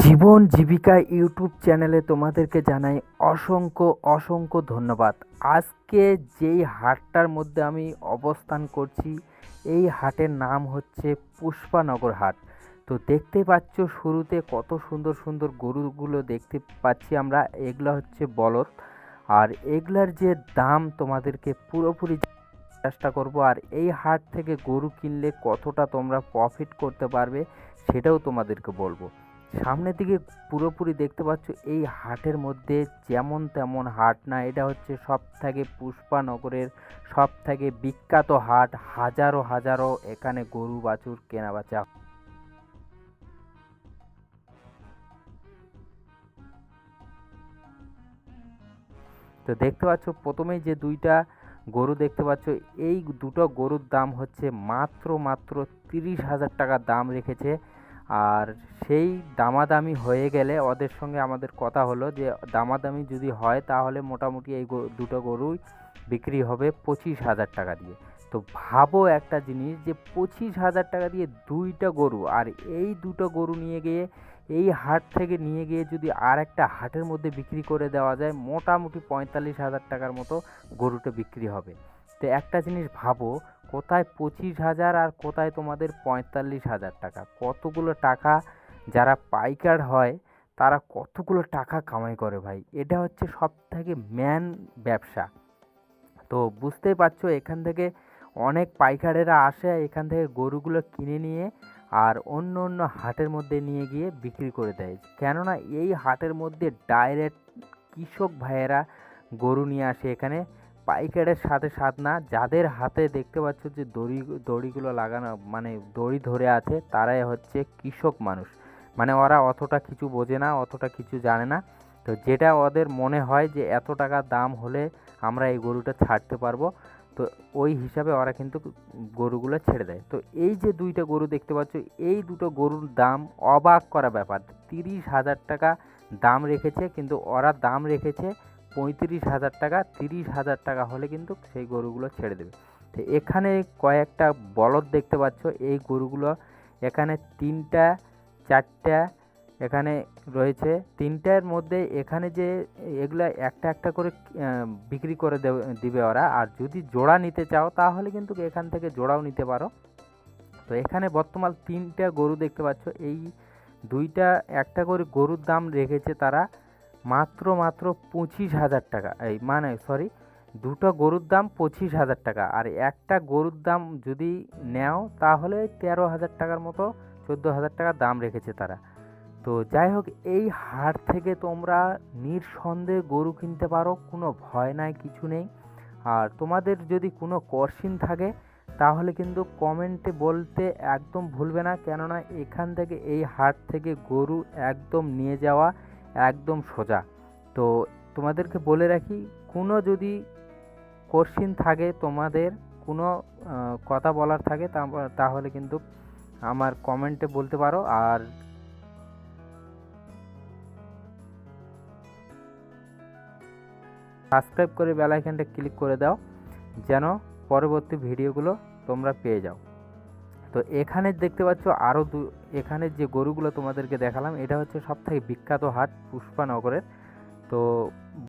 জীবন জীবিকা ইউটিউব চ্যানেলে তোমাদেরকে জানাই অসংখ্য অসংখ্য ধন্যবাদ। আজকে যেই হাটটার মধ্যে আমি অবস্থান করছি, এই হাটের নাম হচ্ছে পুষ্পানগর হাট। তো দেখতে পাচ্ছ শুরুতে কত সুন্দর সুন্দর গরুগুলো দেখতে পাচ্ছি আমরা, এগুলো হচ্ছে বলদ। আর এগুলার যে দাম তোমাদেরকে পুরোপুরি চেষ্টা করব, আর এই হাট থেকে গরু কিনলে কতটা তোমরা প্রফিট করতে পারবে, সেটাও তোমাদেরকে বলব। সামনের দিকে পুরোপুরি দেখতে পাচ্ছ, এই হাটের মধ্যে যেমন তেমন হাট না। এটা হচ্ছে সব থেকে পুষ্পানগরের সব থেকে বিখ্যাত হাট। হাজারো হাজারো এখানে গরু বাছুর কেনা বেচা তো দেখতে পাচ্ছ, প্রথমেই যে দুইটা গরু দেখতে পাচ্ছ, এই দুটো গরুর দাম হচ্ছে মাত্র মাত্র তিরিশ হাজার টাকা দাম রেখেছে। আর সেই দামাদামি হয়ে গেলে ওদের সঙ্গে আমাদের কথা হলো যে, দামাদামি যদি হয় তাহলে মোটামুটি এই দুটো গরুই বিক্রি হবে পঁচিশ হাজার টাকা দিয়ে। তো ভাবো একটা জিনিস যে, পঁচিশ হাজার টাকা দিয়ে দুইটা গরু আর এই দুটো গরু নিয়ে গিয়ে, এই হাট থেকে নিয়ে গিয়ে যদি আর একটা হাটের মধ্যে বিক্রি করে দেওয়া যায়, মোটামুটি পঁয়তাল্লিশ হাজার টাকার মতো গরুটা বিক্রি হবে। তো একটা জিনিস ভাবো কোথায় পঁচিশ হাজার আর কোথায় তোমাদের পঁয়তাল্লিশ হাজার টাকা? কতগুলো টাকা যারা পাইকার হয়, তারা কতগুলো টাকা কামাই করে ভাই? এটা হচ্ছে সব থেকে ম্যান ব্যবসা। তো বুঝতেই পারছ, এখান থেকে অনেক পাইকারেরা আসে, এখান থেকে গরুগুলো কিনে নিয়ে আর অন্য অন্য হাটের মধ্যে নিয়ে গিয়ে বিক্রি করে দেয়। কেননা এই হাটের মধ্যে ডাইরেক্ট কৃষক ভাইয়েরা গরু নিয়ে আসে এখানে। পাইকারের সাথে সাথ না। যাদের হাতে দেখতে পাচ্ছ যে দড়ি, দড়িগুলো লাগানো মানে দড়ি ধরে আছে, তারাই হচ্ছে কৃষক মানুষ। মানে ওরা অতটা কিছু বোঝে না, অতটা কিছু জানে না। তো যেটা ওদের মনে হয় যে এত টাকা দাম হলে আমরা এই গরুটা ছাড়তে পারব, তো ওই হিসাবে ওরা কিন্তু গরুগুলো ছেড়ে দেয়। তো এই যে দুইটা গরু দেখতে পাচ্ছ, এই দুটো গরুর দাম অবাক করা ব্যাপার। তিরিশ হাজার টাকা দাম রেখেছে, কিন্তু ওরা দাম রেখেছে পঁয়ত্রিশ হাজার টাকা, তিরিশ হাজার টাকা হলে কিন্তু সেই গরুগুলো ছেড়ে দেবে। তো এখানে কয়েকটা বলদ দেখতে পাচ্ছ, এই গরুগুলো এখানে তিনটা, চারটা এখানে রয়েছে। তিনটার মধ্যে এখানে যে এগুলো একটা একটা করে বিক্রি করে দেবে, দিবে ওরা। আর যদি জোড়া নিতে চাও, তাহলে কিন্তু এখান থেকে জোড়াও নিতে পারো। তো এখানে বর্তমান তিনটা গরু দেখতে পাচ্ছ। এই দুইটা, একটা করে গরুর দাম রেখেছে তারা মাত্র মাত্র পঁচিশ হাজার টাকা। এই মানে সরি দুটো গরুর দাম পঁচিশ হাজার টাকা। আর একটা গরুর দাম যদি নেও, তাহলে তেরো হাজার টাকার মতো, চোদ্দ হাজার টাকা দাম রেখেছে তারা। তো যাই হোক, এই হাট থেকে তোমরা নিঃসন্দেহে গরু কিনতে পারো, কোনো ভয় নাই, কিছু নেই। আর তোমাদের যদি কোনো কোশ্চিন থাকে, তাহলে কিন্তু কমেন্টে বলতে একদম ভুলবে না। কেননা এখান থেকে, এই হাট থেকে গরু একদম নিয়ে যাওয়া একদম সোজা। তো তোমাদেরকে বলে রাখি, কোনো যদি কোশ্চিন থাকে, তোমাদের কোনো কথা বলার থাকে তাহলে কিন্তু আমার কমেন্টে বলতে পারো। আর সাবস্ক্রাইব করে বেল আইকনটা ক্লিক করে দাও, যেন পরবর্তী ভিডিওগুলো তোমরা পেয়ে যাও। তো এখানে দেখতে পাচ্ছ আরও দু, এখানে যে গরুগুলো তোমাদেরকে দেখালাম, এটা হচ্ছে সবথেকে বিখ্যাত হাট পুষ্পানগরের তো